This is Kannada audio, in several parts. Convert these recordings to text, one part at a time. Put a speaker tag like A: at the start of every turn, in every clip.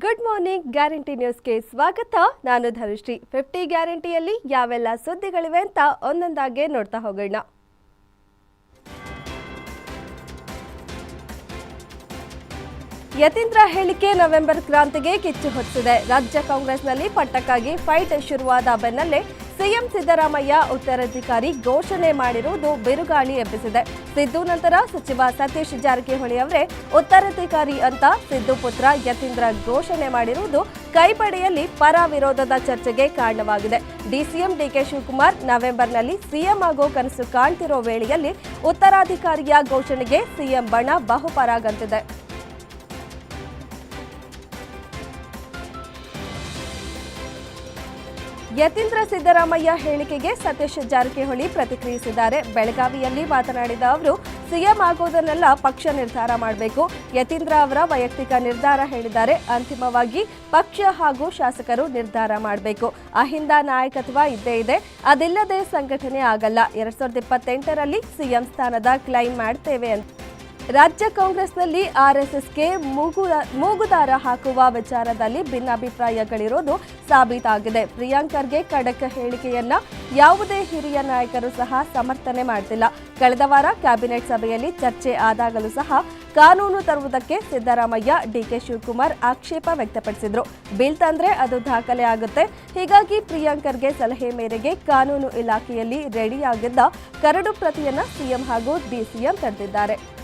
A: ಗುಡ್ ಮಾರ್ನಿಂಗ್ ಗ್ಯಾರಂಟಿ ನ್ಯೂಸ್ಗೆ ಸ್ವಾಗತ. ನಾನು ಧನುಶ್ರೀ. ಫಿಫ್ಟಿ ಗ್ಯಾರಂಟಿಯಲ್ಲಿ ಯಾವೆಲ್ಲ ಸುದ್ದಿಗಳಿವೆ ಅಂತ ಒಂದೊಂದಾಗೆ ನೋಡ್ತಾ ಹೋಗೋಣ. ಯತೀಂದ್ರ ಹೇಳಿಕೆ ನವೆಂಬರ್ ಕ್ರಾಂತಿಗೆ ಕಿಚ್ಚು ಹೊತ್ತಿದೆ. ರಾಜ್ಯ ಕಾಂಗ್ರೆಸ್ನಲ್ಲಿ ಪಟ್ಟಕ್ಕಾಗಿ ಫೈಟ್ ಶುರುವಾದ ಬೆನ್ನಲ್ಲೇ ಸಿಎಂ ಸಿದ್ದರಾಮಯ್ಯ ಉತ್ತರಾಧಿಕಾರಿ ಘೋಷಣೆ ಮಾಡಿರುವುದು ಬಿರುಗಾಳಿ ಎಬ್ಬಿಸಿದೆ. ಸಿದ್ದು ನಂತರ ಸಚಿವ ಸತೀಶ್ ಜಾರಕಿಹೊಳಿ ಅವರೇ ಉತ್ತರಾಧಿಕಾರಿ ಅಂತ ಸಿದ್ದು ಪುತ್ರ ಯತೀಂದ್ರ ಘೋಷಣೆ ಮಾಡಿರುವುದು ಕೈಪಡೆಯಲ್ಲಿ ಪರ ವಿರೋಧದ ಚರ್ಚೆಗೆ ಕಾರಣವಾಗಿದೆ. ಡಿಸಿಎಂ ಡಿಕೆ ಶಿವಕುಮಾರ್ ನವೆಂಬರ್ನಲ್ಲಿ ಸಿಎಂ ಆಗೋ ಕನಸು ಕಾಣ್ತಿರೋ ವೇಳೆಯಲ್ಲಿ ಉತ್ತರಾಧಿಕಾರಿಯ ಘೋಷಣೆಗೆ ಸಿಎಂ ಬಣ ಬಹುಪರಾಗಂತಿದೆ. ಯತೀಂದ್ರ ಸಿದ್ದರಾಮಯ್ಯ ಹೇಳಿಕೆಗೆ ಸತೀಶ್ ಜಾರಕಿಹೊಳಿ ಪ್ರತಿಕ್ರಿಯಿಸಿದ್ದಾರೆ. ಬೆಳಗಾವಿಯಲ್ಲಿ ಮಾತನಾಡಿದ ಅವರು, ಸಿಎಂ ಆಗೋದನ್ನೆಲ್ಲ ಪಕ್ಷ ನಿರ್ಧಾರ ಮಾಡಬೇಕು. ಯತೀಂದ್ರ ಅವರ ವೈಯಕ್ತಿಕ ನಿರ್ಧಾರ ಹೇಳಿದ್ದಾರೆ. ಅಂತಿಮವಾಗಿ ಪಕ್ಷ ಹಾಗೂ ಶಾಸಕರು ನಿರ್ಧಾರ ಮಾಡಬೇಕು. ಅಹಿಂದ ನಾಯಕತ್ವ ಇದ್ದೇ ಇದೆ. ಅದಿಲ್ಲದೆ ಸಂಘಟನೆ ಆಗಲ್ಲ. ಎರಡ್ ಸಾವಿರದ ಇಪ್ಪತ್ತೆಂಟರಲ್ಲಿ ಸಿಎಂ ಸ್ಥಾನದ ಕ್ಲೈಮ್ ಮಾಡ್ತೇವೆ ಅಂತ ರಾಜ್ಯ ಕಾಂಗ್ರೆಸ್ನಲ್ಲಿ ಆರ್ಎಸ್ಎಸ್ಗೆ ಮೂಗು ಮೂಗುದಾರ ಹಾಕುವ ವಿಚಾರದಲ್ಲಿ ಭಿನ್ನಾಭಿಪ್ರಾಯಗಳಿರೋದು ಸಾಬೀತಾಗಿದೆ. ಪ್ರಿಯಾಂಕರ್ಗೆ ಖಡಕ್ ಹೇಳಿಕೆಯನ್ನ ಯಾವುದೇ ಹಿರಿಯ ನಾಯಕರು ಸಹ ಸಮರ್ಥನೆ ಮಾಡ್ತಿಲ್ಲ. ಕಳೆದ ವಾರ ಕ್ಯಾಬಿನೆಟ್ ಸಭೆಯಲ್ಲಿ ಚರ್ಚೆ ಆದಾಗಲೂ ಸಹ ಕಾನೂನು ತರುವುದಕ್ಕೆ ಸಿದ್ದರಾಮಯ್ಯ, ಡಿಕೆ ಶಿವಕುಮಾರ್ ಆಕ್ಷೇಪ ವ್ಯಕ್ತಪಡಿಸಿದ್ರು. ಬಿಲ್ ತಂದ್ರೆ ಅದು ದಾಖಲೆ ಆಗುತ್ತೆ. ಹೀಗಾಗಿ ಪ್ರಿಯಾಂಕರ್ಗೆ ಸಲಹೆ ಮೇರೆಗೆ ಕಾನೂನು ಇಲಾಖೆಯಲ್ಲಿ ರೆಡಿಯಾಗಿದ್ದ ಕರಡು ಪ್ರತಿಯನ್ನ ಸಿಎಂ ಹಾಗೂ ಡಿಸಿಎಂ ತಡೆದಿದ್ದಾರೆ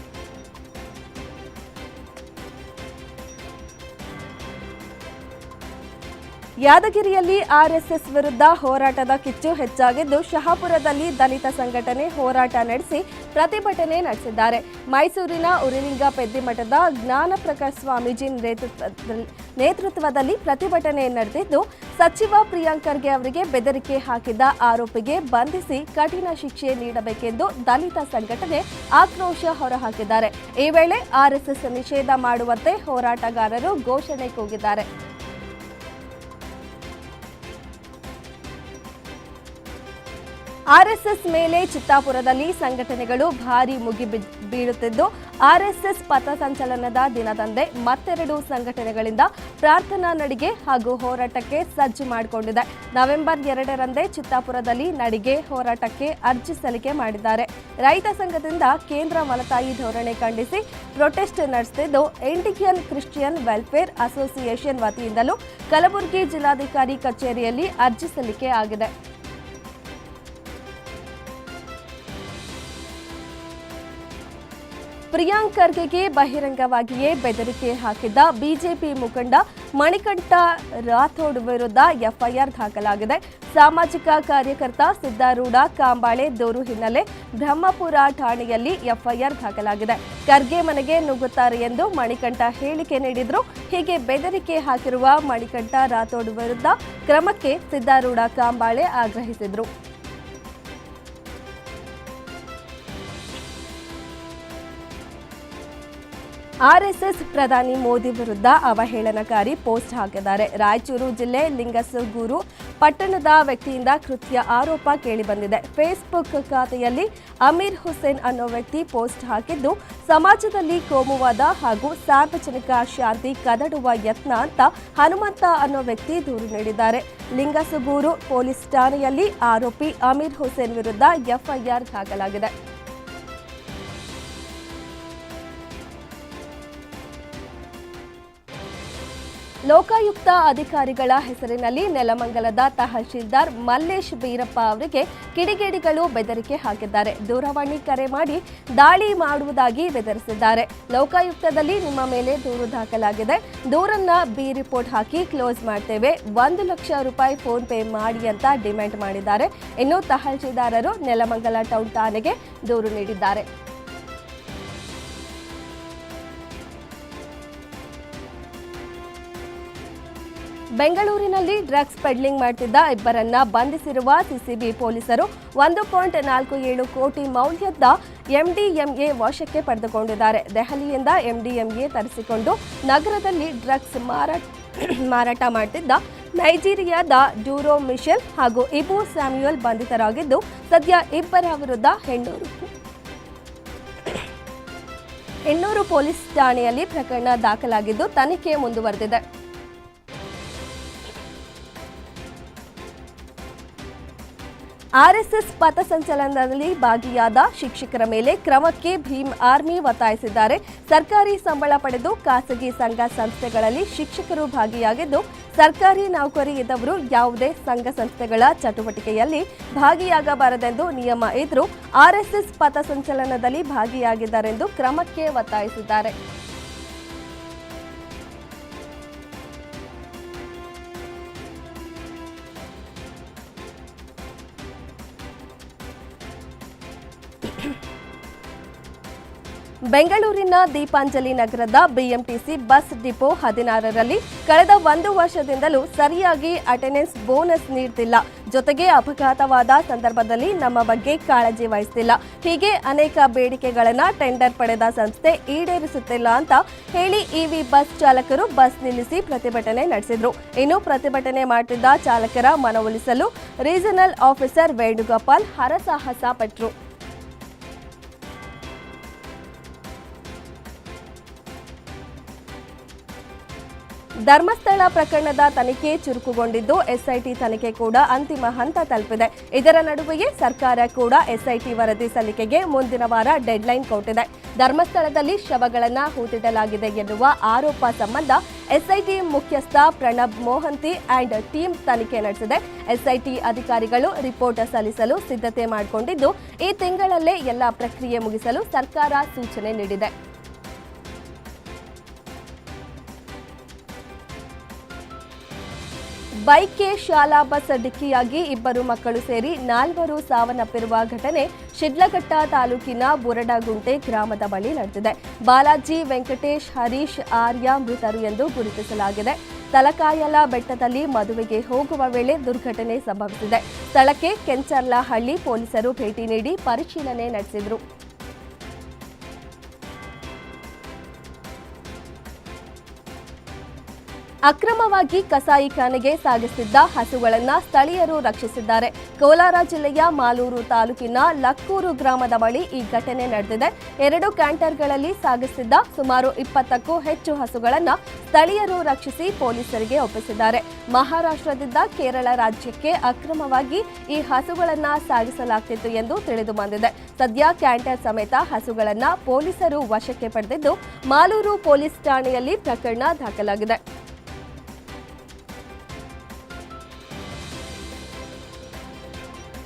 A: ಯಾದಗಿರಿಯಲ್ಲಿ ಆರ್ಎಸ್ಎಸ್ ವಿರುದ್ಧ ಹೋರಾಟದ ಕಿಚ್ಚು ಹೆಚ್ಚಾಗಿದ್ದು, ಶಹಾಪುರದಲ್ಲಿ ದಲಿತ ಸಂಘಟನೆ ಹೋರಾಟ ನಡೆಸಿ ಪ್ರತಿಭಟನೆ ನಡೆಸಿದ್ದಾರೆ. ಮೈಸೂರಿನ ಉರಿಲಿಂಗ ಪೆದ್ದಿಮಠದ ಜ್ಞಾನ ಪ್ರಕಾಶ್ ಸ್ವಾಮೀಜಿ ನೇತೃತ್ವದಲ್ಲಿ ಪ್ರತಿಭಟನೆ ನಡೆದಿದ್ದು, ಸಚಿವ ಪ್ರಿಯಾಂಕರ್ಗೆ ಅವರಿಗೆ ಬೆದರಿಕೆ ಹಾಕಿದ್ದ ಆರೋಪಿಗೆ ಬಂಧಿಸಿ ಕಠಿಣ ಶಿಕ್ಷೆ ನೀಡಬೇಕೆಂದು ದಲಿತ ಸಂಘಟನೆ ಆಕ್ರೋಶ ಹೊರಹಾಕಿದ್ದಾರೆ. ಈ ವೇಳೆ ಆರ್ಎಸ್ಎಸ್ ನಿಷೇಧ ಮಾಡುವಂತೆ ಹೋರಾಟಗಾರರು ಘೋಷಣೆ ಕೂಗಿದ್ದಾರೆ. ಆರ್ಎಸ್ಎಸ್ ಮೇಲೆ ಚಿತ್ತಾಪುರದಲ್ಲಿ ಸಂಘಟನೆಗಳು ಭಾರಿ ಮುಗಿ ಬೀಳುತ್ತಿದ್ದು, ಆರ್ಎಸ್ಎಸ್ ಪಥಸಂಚಲನದ ದಿನದಂದೇ ಮತ್ತೆರಡು ಸಂಘಟನೆಗಳಿಂದ ಪ್ರಾರ್ಥನಾ ನಡಿಗೆ ಹಾಗೂ ಹೋರಾಟಕ್ಕೆ ಸಜ್ಜು ಮಾಡಿಕೊಂಡಿದೆ. ನವೆಂಬರ್ ಎರಡರಂದೇ ಚಿತ್ತಾಪುರದಲ್ಲಿ ನಡಿಗೆ ಹೋರಾಟಕ್ಕೆ ಅರ್ಜಿ ಸಲ್ಲಿಕೆ ಮಾಡಿದ್ದಾರೆ. ರೈತ ಸಂಘದಿಂದ ಕೇಂದ್ರ ಮಲತಾಯಿ ಧೋರಣೆ ಖಂಡಿಸಿ ಪ್ರೊಟೆಸ್ಟ್ ನಡೆಸುತ್ತಿದ್ದು ಇಂಡಿಯನ್ ಕ್ರಿಶ್ಚಿಯನ್ ವೆಲ್ಫೇರ್ ಅಸೋಸಿಯೇಷನ್ ವತಿಯಿಂದಲೂ ಕಲಬುರಗಿ ಜಿಲ್ಲಾಧಿಕಾರಿ ಕಚೇರಿಯಲ್ಲಿ ಅರ್ಜಿ ಸಲ್ಲಿಕೆ ಆಗಿದೆ. ಪ್ರಿಯಾಂಕ್ ಖರ್ಗೆಗೆ ಬಹಿರಂಗವಾಗಿಯೇ ಬೆದರಿಕೆ ಹಾಕಿದ್ದ ಬಿಜೆಪಿ ಮುಖಂಡ ಮಣಿಕಂಠ ರಾಥೋಡ್ ವಿರುದ್ಧ ಎಫ್ಐಆರ್ ದಾಖಲಾಗಿದೆ. ಸಾಮಾಜಿಕ ಕಾರ್ಯಕರ್ತ ಸಿದ್ದಾರೂಢ ಕಾಂಬಾಳೆ ದೂರು ಹಿನ್ನೆಲೆ ಬ್ರಹ್ಮಪುರ ಠಾಣೆಯಲ್ಲಿ ಎಫ್ಐಆರ್ ದಾಖಲಾಗಿದೆ. ಖರ್ಗೆ ಮನೆಗೆ ನುಗ್ಗುತ್ತಾರೆ ಎಂದು ಮಣಿಕಂಠ ಹೇಳಿಕೆ ನೀಡಿದ್ರು. ಹೀಗೆ ಬೆದರಿಕೆ ಹಾಕಿರುವ ಮಣಿಕಂಠ ರಾಥೋಡ್ ವಿರುದ್ಧ ಕ್ರಮಕ್ಕೆ ಸಿದ್ದಾರೂಢ ಕಾಂಬಾಳೆ ಆಗ್ರಹಿಸಿದ್ರು. ಆರ್ಎಸ್ಎಸ್ ಪ್ರಧಾನಿ ಮೋದಿ ವಿರುದ್ಧ ಅವಹೇಳನಕಾರಿ ಪೋಸ್ಟ್ ಹಾಕಿದ್ದಾರೆ. ರಾಯಚೂರು ಜಿಲ್ಲೆ ಲಿಂಗಸಗೂರು ಪಟ್ಟಣದ ವ್ಯಕ್ತಿಯಿಂದ ಕೃತ್ಯ ಆರೋಪ ಕೇಳಿಬಂದಿದೆ. ಫೇಸ್ಬುಕ್ ಖಾತೆಯಲ್ಲಿ ಅಮೀರ್ ಹುಸೇನ್ ಅನ್ನೋ ವ್ಯಕ್ತಿ ಪೋಸ್ಟ್ ಹಾಕಿದ್ದು, ಸಮಾಜದಲ್ಲಿ ಕೋಮುವಾದ ಹಾಗೂ ಸಾರ್ವಜನಿಕ ಶಾಂತಿ ಕದಡುವ ಯತ್ನ ಅಂತ ಹನುಮಂತ ಅನ್ನೋ ವ್ಯಕ್ತಿ ದೂರು ನೀಡಿದ್ದಾರೆ. ಲಿಂಗಸಗೂರು ಪೊಲೀಸ್ ಠಾಣೆಯಲ್ಲಿ ಆರೋಪಿ ಅಮೀರ್ ಹುಸೇನ್ ವಿರುದ್ಧ ಎಫ್ಐಆರ್ ದಾಖಲಾಗಿದೆ. ಲೋಕಾಯುಕ್ತ ಅಧಿಕಾರಿಗಳ ಹೆಸರಿನಲ್ಲಿ ನೆಲಮಂಗಲದ ತಹಶೀಲ್ದಾರ್ ಮಲ್ಲೇಶ್ ಬೀರಪ್ಪ ಅವರಿಗೆ ಕಿಡಿಗೇಡಿಗಳು ಬೆದರಿಕೆ ಹಾಕಿದ್ದಾರೆ. ದೂರವಾಣಿ ಕರೆ ಮಾಡಿ ದಾಳಿ ಮಾಡುವುದಾಗಿ ಬೆದರಿಸಿದ್ದಾರೆ. ಲೋಕಾಯುಕ್ತದಲ್ಲಿ ನಿಮ್ಮ ಮೇಲೆ ದೂರು ದಾಖಲಾಗಿದೆ. ದೂರನ್ನ ಬಿ ರಿಪೋರ್ಟ್ ಹಾಕಿ ಕ್ಲೋಸ್ ಮಾಡ್ತೇವೆ. ಒಂದು ಲಕ್ಷ ರೂಪಾಯಿ ಫೋನ್ ಪೇ ಮಾಡಿ ಅಂತ ಡಿಮ್ಯಾಂಡ್ ಮಾಡಿದ್ದಾರೆ. ಇನ್ನು ತಹಶೀಲ್ದಾರರು ನೆಲಮಂಗಲ ಟೌನ್ ಠಾಣೆಗೆ ದೂರು ನೀಡಿದ್ದಾರೆ. ಬೆಂಗಳೂರಿನಲ್ಲಿ ಡ್ರಗ್ಸ್ ಪೆಡ್ಲಿಂಗ್ ಮಾಡ್ತಿದ್ದ ಇಬ್ಬರನ್ನ ಬಂಧಿಸಿರುವ ಸಿಸಿಬಿ ಪೊಲೀಸರು ಒಂದು ಪಾಯಿಂಟ್ ನಾಲ್ಕು ಏಳು ಕೋಟಿ ಮೌಲ್ಯದ ಎಂಡಿಎಂಎ ವಶಕ್ಕೆ ಪಡೆದುಕೊಂಡಿದ್ದಾರೆ. ದೆಹಲಿಯಿಂದ ಎಂಡಿಎಂಎ ತರಿಸಿಕೊಂಡು ನಗರದಲ್ಲಿ ಡ್ರಗ್ಸ್ ಮಾರಾಟ ಮಾರಾಟ ಮಾಡ್ತಿದ್ದ ನೈಜೀರಿಯಾದ ಡ್ಯೂರೋ ಮಿಶೆಲ್ ಹಾಗೂ ಇಬು ಸ್ಯಾಮ್ಯುಯಲ್ ಬಂಧಿತರಾಗಿದ್ದು, ಸದ್ಯ ಇಬ್ಬರ ವಿರುದ್ಧ ಹೆಣ್ಣೂರು ಹೆಣ್ಣೂರು ಪೊಲೀಸ್ ಠಾಣೆಯಲ್ಲಿ ಪ್ರಕರಣ ದಾಖಲಾಗಿದ್ದು, ತನಿಖೆ ಮುಂದುವರೆದಿದೆ. ಆರ್ಎಸ್ಎಸ್ ಪಥಸಂಚಲನದಲ್ಲಿ ಭಾಗಿಯಾದ ಶಿಕ್ಷಕರ ಮೇಲೆ ಕ್ರಮಕ್ಕೆ ಭೀಮ್ ಆರ್ಮಿ ಒತ್ತಾಯಿಸಿದ್ದಾರೆ. ಸರ್ಕಾರಿ ಸಂಬಳ ಪಡೆದು ಖಾಸಗಿ ಸಂಘ ಸಂಸ್ಥೆಗಳಲ್ಲಿ ಶಿಕ್ಷಕರು ಭಾಗಿಯಾಗಿದ್ದು, ಸರ್ಕಾರಿ ನೌಕರಿ ಇದ್ದವರು ಯಾವುದೇ ಸಂಘ ಸಂಸ್ಥೆಗಳ ಚಟುವಟಿಕೆಯಲ್ಲಿ ಭಾಗಿಯಾಗಬಾರದೆಂದು ನಿಯಮ ಇದ್ರೂ, ಆರ್ಎಸ್ಎಸ್ ಪಥಸಂಚಲನದಲ್ಲಿ ಭಾಗಿಯಾಗಿದ್ದಾರೆಂದು ಕ್ರಮಕ್ಕೆ ಒತ್ತಾಯಿಸಿದ್ದಾರೆ. ಬೆಂಗಳೂರಿನ ದೀಪಾಂಜಲಿ ನಗರದ ಬಿಎಂಟಿಸಿ ಬಸ್ ಡಿಪೋ ಹದಿನಾರರಲ್ಲಿ ಕಳೆದ ಒಂದು ವರ್ಷದಿಂದಲೂ ಸರಿಯಾಗಿ ಅಟೆಂಡೆನ್ಸ್ ಬೋನಸ್ ನೀಡುತ್ತಿಲ್ಲ ಜೊತೆಗೆ ಅಪಘಾತವಾದ ಸಂದರ್ಭದಲ್ಲಿ ನಮ್ಮ ಬಗ್ಗೆ ಕಾಳಜಿ ವಹಿಸ್ತಿಲ್ಲ. ಹೀಗೆ ಅನೇಕ ಬೇಡಿಕೆಗಳನ್ನು ಟೆಂಡರ್ ಪಡೆದ ಸಂಸ್ಥೆ ಈಡೇರಿಸುತ್ತಿಲ್ಲ ಅಂತ ಹೇಳಿ ಇವಿ ಬಸ್ ಚಾಲಕರು ಬಸ್ ನಿಲ್ಲಿಸಿ ಪ್ರತಿಭಟನೆ ನಡೆಸಿದ್ರು. ಇನ್ನು ಪ್ರತಿಭಟನೆ ಮಾಡುತ್ತಿದ್ದ ಚಾಲಕರ ಮನವೊಲಿಸಲು ರೀಜನಲ್ ಆಫೀಸರ್ ವೇಣುಗೋಪಾಲ್ ಹರಸಾಹಸ ಪಟ್ರು. ಧರ್ಮಸ್ಥಳ ಪ್ರಕರಣದ ತನಿಖೆ ಚುರುಕುಗೊಂಡಿದ್ದು ಎಸ್ಐಟಿ ತನಿಖೆ ಕೂಡ ಅಂತಿಮ ಹಂತ ತಲುಪಿದೆ. ಇದರ ನಡುವೆಯೇ ಸರ್ಕಾರ ಕೂಡ ಎಸ್ಐಟಿ ವರದಿ ಸಲ್ಲಿಕೆಗೆ ಮುಂದಿನ ವಾರ ಡೆಡ್ಲೈನ್ ಕೊಟ್ಟಿದೆ. ಧರ್ಮಸ್ಥಳದಲ್ಲಿ ಶವಗಳನ್ನು ಹೂತಿಡಲಾಗಿದೆ ಎನ್ನುವ ಆರೋಪ ಸಂಬಂಧ ಎಸ್ಐಟಿ ಮುಖ್ಯಸ್ಥ ಪ್ರಣಬ್ ಮೋಹಂತಿ ಅಂಡ್ ಟೀಮ್ ತನಿಖೆ ನಡೆಸಿದೆ. ಎಸ್ಐಟಿ ಅಧಿಕಾರಿಗಳು ರಿಪೋರ್ಟ್ ಸಲ್ಲಿಸಲು ಸಿದ್ಧತೆ ಮಾಡಿಕೊಂಡಿದ್ದು, ಈ ತಿಂಗಳಲ್ಲೇ ಎಲ್ಲ ಪ್ರಕ್ರಿಯೆ ಮುಗಿಸಲು ಸರ್ಕಾರ ಸೂಚನೆ ನೀಡಿದೆ. ಬೈಕ್ಗೆ ಶಾಲಾ ಬಸ್ ಡಿಕ್ಕಿಯಾಗಿ ಇಬ್ಬರು ಮಕ್ಕಳು ಸೇರಿ ನಾಲ್ವರು ಸಾವನ್ನಪ್ಪಿರುವ ಘಟನೆ ಶಿಡ್ಲಘಟ್ಟ ತಾಲೂಕಿನ ಬುರಡಗುಂಟೆ ಗ್ರಾಮದ ಬಳಿ ನಡೆದಿದೆ. ಬಾಲಾಜಿ ವೆಂಕಟೇಶ್, ಹರೀಶ್, ಆರ್ಯ ಮೃತರು ಎಂದು ಗುರುತಿಸಲಾಗಿದೆ. ತಲಕಾಯಲ ಬೆಟ್ಟದಲ್ಲಿ ಮದುವೆಗೆ ಹೋಗುವ ವೇಳೆ ದುರ್ಘಟನೆ ಸಂಭವಿಸಿದೆ. ಸ್ಥಳಕ್ಕೆ ಕೆಂಚರ್ಲಹಳ್ಳಿ ಪೊಲೀಸರು ಭೇಟಿ ನೀಡಿ ಪರಿಶೀಲನೆ ನಡೆಸಿದರು. ಅಕ್ರಮವಾಗಿ ಕಸಾಯಿಖಾನೆಗೆ ಸಾಗಿಸಿದ್ದ ಹಸುಗಳನ್ನು ಸ್ಥಳೀಯರು ರಕ್ಷಿಸಿದ್ದಾರೆ. ಕೋಲಾರ ಜಿಲ್ಲೆಯ ಮಾಲೂರು ತಾಲೂಕಿನ ಲಕ್ಕೂರು ಗ್ರಾಮದ ಬಳಿ ಈ ಘಟನೆ ನಡೆದಿದೆ. ಎರಡು ಕ್ಯಾಂಟರ್ಗಳಲ್ಲಿ ಸಾಗಿಸಿದ್ದ ಸುಮಾರು ಇಪ್ಪತ್ತಕ್ಕೂ ಹೆಚ್ಚು ಹಸುಗಳನ್ನು ಸ್ಥಳೀಯರು ರಕ್ಷಿಸಿ ಪೊಲೀಸರಿಗೆ ಒಪ್ಪಿಸಿದ್ದಾರೆ. ಮಹಾರಾಷ್ಟ್ರದಿಂದ ಕೇರಳ ರಾಜ್ಯಕ್ಕೆ ಅಕ್ರಮವಾಗಿ ಈ ಹಸುಗಳನ್ನು ಸಾಗಿಸಲಾಗ್ತಿತ್ತು ಎಂದು ತಿಳಿದು ಬಂದಿದೆ. ಸದ್ಯ ಕ್ಯಾಂಟರ್ ಸಮೇತ ಹಸುಗಳನ್ನು ಪೊಲೀಸರು ವಶಕ್ಕೆ ಪಡೆದಿದ್ದು, ಮಾಲೂರು ಪೊಲೀಸ್ ಠಾಣೆಯಲ್ಲಿ ಪ್ರಕರಣ ದಾಖಲಾಗಿದೆ.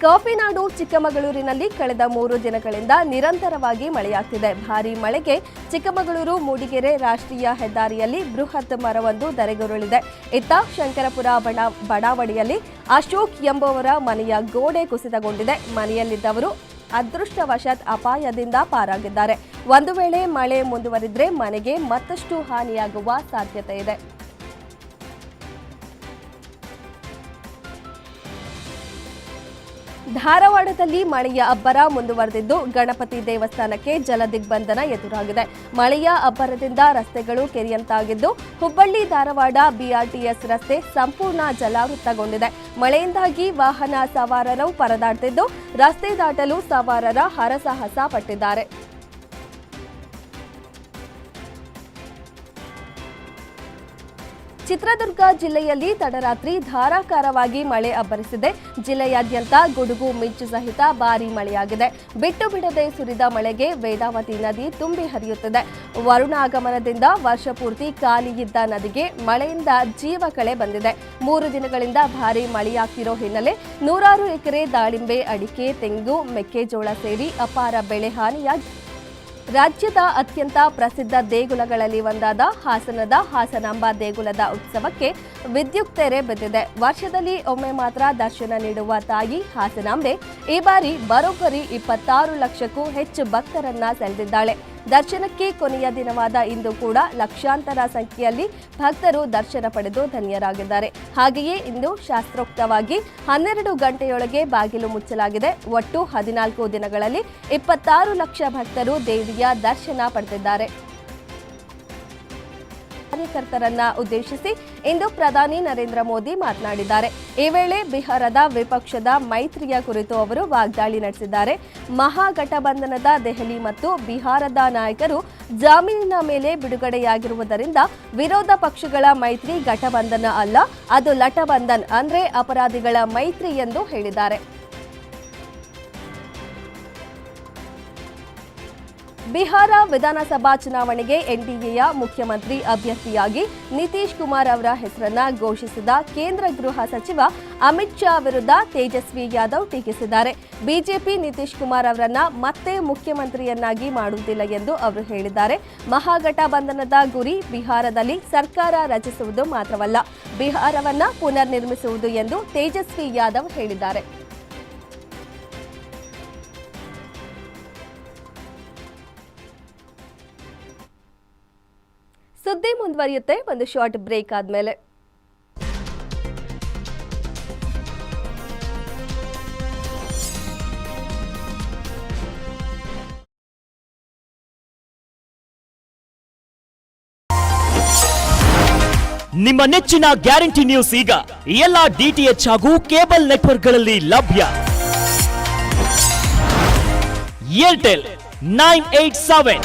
A: ಕಾಫಿನಾಡು, ಚಿಕ್ಕಮಗಳೂರಿನಲ್ಲಿ ಕಳೆದ ಮೂರು ದಿನಗಳಿಂದ ನಿರಂತರವಾಗಿ ಮಳೆಯಾಗ್ತಿದೆ. ಭಾರೀ ಮಳೆಗೆ ಚಿಕ್ಕಮಗಳೂರು, ಮೂಡಿಗೆರೆ ರಾಷ್ಟ್ರೀಯ ಹೆದ್ದಾರಿಯಲ್ಲಿ ಬೃಹತ್ ಮರವೊಂದು ಧರೆಗುರುಳಿದೆ. ಇತ್ತ ಶಂಕರಪುರ ಬಡಾವಣೆಯಲ್ಲಿ ಅಶೋಕ್ ಎಂಬುವರ ಮನೆಯ ಗೋಡೆ ಕುಸಿತಗೊಂಡಿದೆ. ಮನೆಯಲ್ಲಿದ್ದವರು ಅದೃಷ್ಟವಶಾತ್ ಅಪಾಯದಿಂದ ಪಾರಾಗಿದ್ದಾರೆ. ಒಂದು ವೇಳೆ ಮಳೆ ಮುಂದುವರಿದ್ರೆ ಮನೆಗೆ ಮತ್ತಷ್ಟು ಹಾನಿಯಾಗುವ ಸಾಧ್ಯತೆ ಇದೆ. ಧಾರವಾಡದಲ್ಲಿ ಮಳೆಯ ಅಬ್ಬರ ಮುಂದುವರೆದಿದ್ದು ಗಣಪತಿ ದೇವಸ್ಥಾನಕ್ಕೆ ಜಲದಿಗ್ಬಂಧನ ಎದುರಾಗಿದೆ. ಮಳೆಯ ಅಬ್ಬರದಿಂದ ರಸ್ತೆಗಳು ಕೆರೆಯಂತಾಗಿದ್ದು, ಹುಬ್ಬಳ್ಳಿ, ಧಾರವಾಡ, ಬಿಆರ್ಟಿಎಸ್ ರಸ್ತೆ ಸಂಪೂರ್ಣ ಜಲಾವೃತಗೊಂಡಿದೆ. ಮಳೆಯಿಂದಾಗಿ ವಾಹನ ಸವಾರರು ಪರದಾಡ್ತಿದ್ದು, ರಸ್ತೆ ದಾಟಲು ಸವಾರರ ಹರಸಾಹಸ ಪಟ್ಟಿದ್ದಾರೆ. ಚಿತ್ರದುರ್ಗ ಜಿಲ್ಲೆಯಲ್ಲಿ ತಡರಾತ್ರಿ ಧಾರಾಕಾರವಾಗಿ ಮಳೆ ಅಬ್ಬರಿಸಿದೆ. ಜಿಲ್ಲೆಯಾದ್ಯಂತ ಗುಡುಗು ಮಿಂಚು ಸಹಿತ ಭಾರಿ ಮಳೆಯಾಗಿದೆ. ಬಿಟ್ಟು ಬಿಡದೆ ಸುರಿದ ಮಳೆಗೆ ವೇದಾವತಿ ನದಿ ತುಂಬಿ ಹರಿಯುತ್ತಿದೆ. ವರುಣಾಗಮನದಿಂದ ವರ್ಷಪೂರ್ತಿ ಖಾಲಿಯಿದ್ದ ನದಿಗೆ ಮಳೆಯಿಂದ ಜೀವ ಕಳೆ ಬಂದಿದೆ. ಮೂರು ದಿನಗಳಿಂದ ಭಾರೀ ಮಳೆಯಾಗ್ತಿರೋ ಹಿನ್ನೆಲೆ ನೂರಾರು ಎಕರೆ ದಾಳಿಂಬೆ ಅಡಿಕೆ, ತೆಂಗು, ಮೆಕ್ಕೆಜೋಳ ಸೇರಿ ಅಪಾರ ಬೆಳೆ ಹಾನಿಯಾಗಿ ರಾಜ್ಯದ ಅತ್ಯಂತ ಪ್ರಸಿದ್ಧ ದೇಗುಲಗಳಲ್ಲಿ ಒಂದಾದ ಹಾಸನದ ಹಾಸನಾಂಬ ದೇಗುಲದ ಉತ್ಸವಕ್ಕೆ ವಿದ್ಯುತ್ ತೆರೆ ಬಿದ್ದಿದೆ. ವರ್ಷದಲ್ಲಿ ಒಮ್ಮೆ ಮಾತ್ರ ದರ್ಶನ ನೀಡುವ ತಾಯಿ ಹಾಸನಾಂಬೆ ಈ ಬಾರಿ ಬರೋಬ್ಬರಿ ಇಪ್ಪತ್ತಾರು ಲಕ್ಷಕ್ಕೂ ಹೆಚ್ಚು ಭಕ್ತರನ್ನ ಸೆಳೆದಿದ್ದಾಳೆ. ದರ್ಶನಕ್ಕೆ ಕೊನೆಯ ದಿನವಾದ ಇಂದು ಕೂಡ ಲಕ್ಷಾಂತರ ಸಂಖ್ಯೆಯಲ್ಲಿ ಭಕ್ತರು ದರ್ಶನ ಪಡೆದು ಧನ್ಯರಾಗಿದ್ದಾರೆ. ಹಾಗೆಯೇ ಇಂದು ಶಾಸ್ತ್ರೋಕ್ತವಾಗಿ ಹನ್ನೆರಡು ಗಂಟೆಯೊಳಗೆ ಬಾಗಿಲು ಮುಚ್ಚಲಾಗಿದೆ. ಒಟ್ಟು ಹದಿನಾಲ್ಕು ದಿನಗಳಲ್ಲಿ ಇಪ್ಪತ್ತಾರು ಲಕ್ಷ ಭಕ್ತರು ದೇವಿಯ ದರ್ಶನ ಪಡೆದಿದ್ದಾರೆ. ಕಾರ್ಯಕರ್ತರನ್ನ ಉದ್ದೇಶಿಸಿ ಇಂದು ಪ್ರಧಾನಿ ನರೇಂದ್ರ ಮೋದಿ ಮಾತನಾಡಿದ್ದಾರೆ. ಈ ವೇಳೆ ಬಿಹಾರದ ವಿಪಕ್ಷದ ಮೈತ್ರಿಯ ಕುರಿತು ಅವರು ವಾಗ್ದಾಳಿ ನಡೆಸಿದ್ದಾರೆ. ಮಹಾಗಠಬಂಧನದ ದೆಹಲಿ ಮತ್ತು ಬಿಹಾರದ ನಾಯಕರು ಜಾಮೀನಿನ ಮೇಲೆ ಬಿಡುಗಡೆಯಾಗಿರುವುದರಿಂದ ವಿರೋಧ ಪಕ್ಷಗಳ ಮೈತ್ರಿ ಘಟಬಂಧನ ಅಲ್ಲ, ಅದು ಲಟಬಂಧನ್, ಅಂದ್ರೆ ಅಪರಾಧಿಗಳ ಮೈತ್ರಿ ಎಂದು ಹೇಳಿದ್ದಾರೆ. ಬಿಹಾರ ವಿಧಾನಸಭಾ ಚುನಾವಣೆಗೆ ಎನ್ಡಿಎಯ ಮುಖ್ಯಮಂತ್ರಿ ಅಭ್ಯರ್ಥಿಯಾಗಿ ನಿತೀಶ್ ಕುಮಾರ್ ಅವರ ಹೆಸರನ್ನ ಘೋಷಿಸಿದ ಕೇಂದ್ರ ಗೃಹ ಸಚಿವ ಅಮಿತ್ ಶಾ ವಿರುದ್ಧ ತೇಜಸ್ವಿ ಯಾದವ್ ಟೀಕಿಸಿದ್ದಾರೆ. ಬಿಜೆಪಿ ನಿತೀಶ್ ಕುಮಾರ್ ಅವರನ್ನ ಮತ್ತೆ ಮುಖ್ಯಮಂತ್ರಿಯನ್ನಾಗಿ ಮಾಡುವುದಿಲ್ಲ ಎಂದು ಅವರು ಹೇಳಿದ್ದಾರೆ. ಮಹಾಗಠಬಂಧನದ ಗುರಿ ಬಿಹಾರದಲ್ಲಿ ಸರ್ಕಾರ ರಚಿಸುವುದು ಮಾತ್ರವಲ್ಲ, ಬಿಹಾರವನ್ನ ಪುನರ್ ನಿರ್ಮಿಸುವುದು ಎಂದು ತೇಜಸ್ವಿ ಯಾದವ್ ಹೇಳಿದ್ದಾರೆ. ಸುದ್ದಿ ಮುಂದುವರಿಯುತ್ತೆ. ಒಂದು ಶಾರ್ಟ್ ಬ್ರೇಕ್ ಆದ್ಮೇಲೆ.
B: ನಿಮ್ಮ ನೆಚ್ಚಿನ ಗ್ಯಾರಂಟಿ ನ್ಯೂಸ್ ಈಗ ಎಲ್ಲ ಡಿಟಿಎಚ್ ಹಾಗೂ ಕೇಬಲ್ ನೆಟ್ವರ್ಕ್ಗಳಲ್ಲಿ ಲಭ್ಯ. Airtel nine eight seven.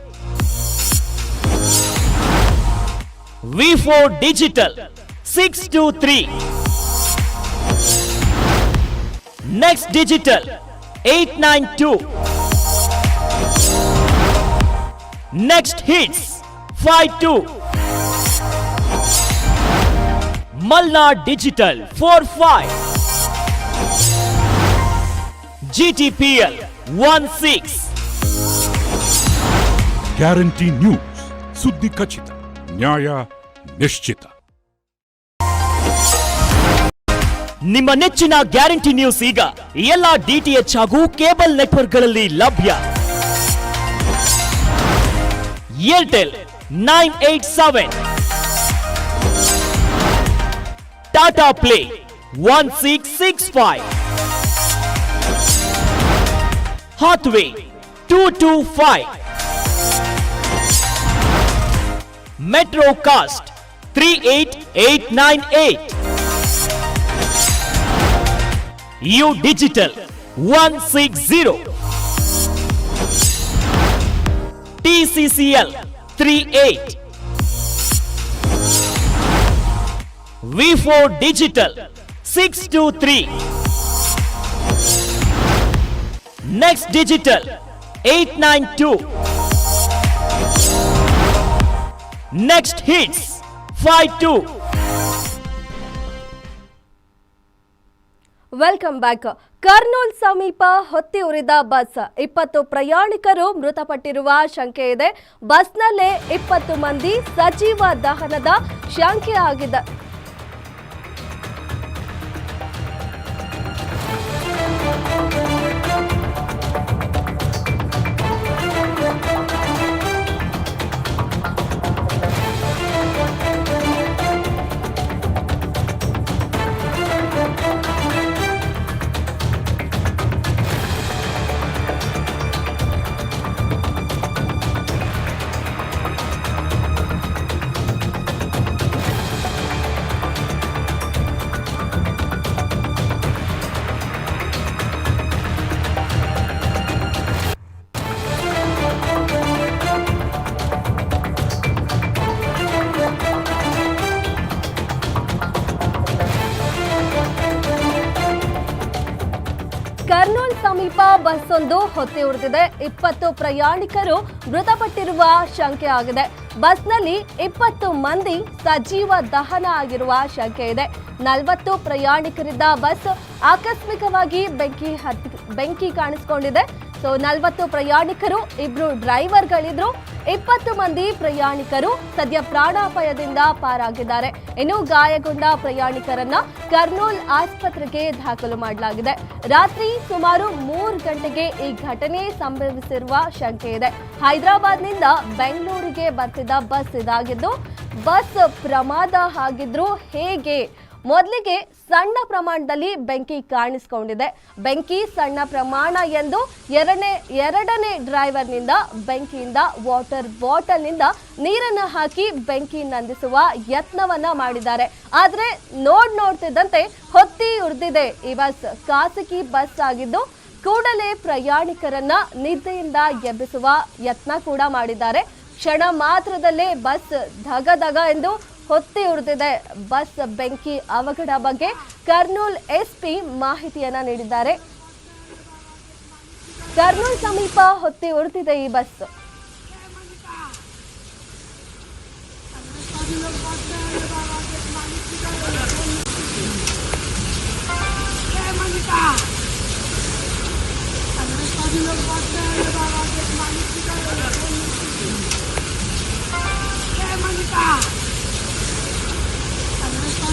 B: V four digital six two three next digital eight nine two next hits five two Malnar Digital 45 GTPL 16
C: guarantee news ಸುದ್ದಿ ಖಚಿತ ನ್ಯಾಯ ನಿಶ್ಚಿತ.
B: ನಿಮ್ಮ ನೆಚ್ಚಿನ ಗ್ಯಾರಂಟಿ ನ್ಯೂಸ್ ಈಗ ಎಲ್ಲ ಡಿಟಿಎಚ್ ಹಾಗೂ ಕೇಬಲ್ ನೆಟ್ವರ್ಕ್ಗಳಲ್ಲಿ ಲಭ್ಯ. Airtel nine eight seven. Tata play one six six five. Hathway two two five. Metrocast 38898. U Digital 160. TCCL 38. V4 Digital 623. Next Digital 892. Next hits five two
A: welcome back Kurnool ಸಮೀಪ ಹೊತ್ತಿ ಉರಿದ ಬಸ್ ಇಪ್ಪತ್ತು ಪ್ರಯಾಣಿಕರು ಮೃತಪಟ್ಟಿರುವ ಶಂಕೆ ಇದೆ. ಬಸ್ನಲ್ಲೇ ಇಪ್ಪತ್ತು ಮಂದಿ ಸಜೀವ ದಹನದ ಶಂಕೆ ಆಗಿದೆ. ಒಂದು ಹೊತ್ತಿ ಉಳಿದಿದೆ ಇಪ್ಪತ್ತು ಪ್ರಯಾಣಿಕರು ಮೃತಪಟ್ಟಿರುವ ಶಂಕೆ ಆಗಿದೆ. ಬಸ್ನಲ್ಲಿ ಇಪ್ಪತ್ತು ಮಂದಿ ಸಜೀವ ದಹನ ಆಗಿರುವ ಶಂಕೆ ಇದೆ. ನಲವತ್ತು ಪ್ರಯಾಣಿಕರಿದ್ದ ಬಸ್ ಆಕಸ್ಮಿಕವಾಗಿ ಬೆಂಕಿ ಹತ್ತಿ, ಬೆಂಕಿ ಕಾಣಿಸಿಕೊಂಡಿದೆ. ಸೊ ನಲವತ್ತು ಪ್ರಯಾಣಿಕರು, ಇಬ್ರು ಡ್ರೈವರ್ಗಳಿದ್ರು, ಇಪ್ಪತ್ತು ಮಂದಿ ಪ್ರಯಾಣಿಕರು ಸದ್ಯ ಪ್ರಾಣಾಪಾಯದಿಂದ ಪಾರಾಗಿದ್ದಾರೆ. ಇನ್ನು ಗಾಯಗೊಂಡ ಪ್ರಯಾಣಿಕರನ್ನ ಕರ್ನೂಲ್ ಆಸ್ಪತ್ರೆಗೆ ದಾಖಲು ಮಾಡಲಾಗಿದೆ. ರಾತ್ರಿ ಸುಮಾರು ಮೂರು ಗಂಟೆಗೆ ಈ ಘಟನೆ ಸಂಭವಿಸಿರುವ ಶಂಕೆ ಇದೆ. ಹೈದರಾಬಾದ್ನಿಂದ ಬೆಂಗಳೂರಿಗೆ ಬರ್ತಿದ್ದ ಬಸ್ ಇದಾಗಿದ್ದು, ಬಸ್ ಪ್ರಮಾದ ಆಗಿದ್ರು ಹೇಗೆ ಮೊದಲಿಗೆ ಸಣ್ಣ ಪ್ರಮಾಣದಲ್ಲಿ ಬೆಂಕಿ ಕಾಣಿಸಿಕೊಂಡಿದೆ. ಬೆಂಕಿ ಸಣ್ಣ ಪ್ರಮಾಣ ಎಂದು ಎರಡನೇ ಎರಡನೇ ಡ್ರೈವರ್ನಿಂದ ಬೆಂಕಿಯಿಂದ ವಾಟರ್ ಬಾಟಲ್ನಿಂದ ನೀರನ್ನು ಹಾಕಿ ಬೆಂಕಿ ನಂದಿಸುವ ಯತ್ನವನ್ನ ಮಾಡಿದ್ದಾರೆ. ಆದರೆ ನೋಡ್ ನೋಡ್ತಿದ್ದಂತೆ ಹೊತ್ತಿ ಉರಿದಿದೆ. ಈ ಬಸ್ ಖಾಸಗಿ ಬಸ್ ಆಗಿದ್ದು ಕೂಡಲೇ ಪ್ರಯಾಣಿಕರನ್ನ ನಿದ್ದೆಯಿಂದ ಎಬ್ಬಿಸುವ ಯತ್ನ ಕೂಡ ಮಾಡಿದ್ದಾರೆ. ಕ್ಷಣ ಮಾತ್ರದಲ್ಲೇ ಬಸ್ ಧಗ ಧಗ ಎಂದು ಹೊತ್ತಿ ಉರಿದಿದೆ ಬಸ್ ಬೆಂಕಿ ಅವಘಡ ಬಗ್ಗೆ ಕರ್ನೂಲ್ ಎಸ್ಪಿ ಮಾಹಿತಿಯನ್ನ ನೀಡಿದ್ದಾರೆ. ಕರ್ನೂಲ್ ಸಮೀಪ ಹೊತ್ತಿ ಉರಿದಿದೆ ಈ ಬಸ್.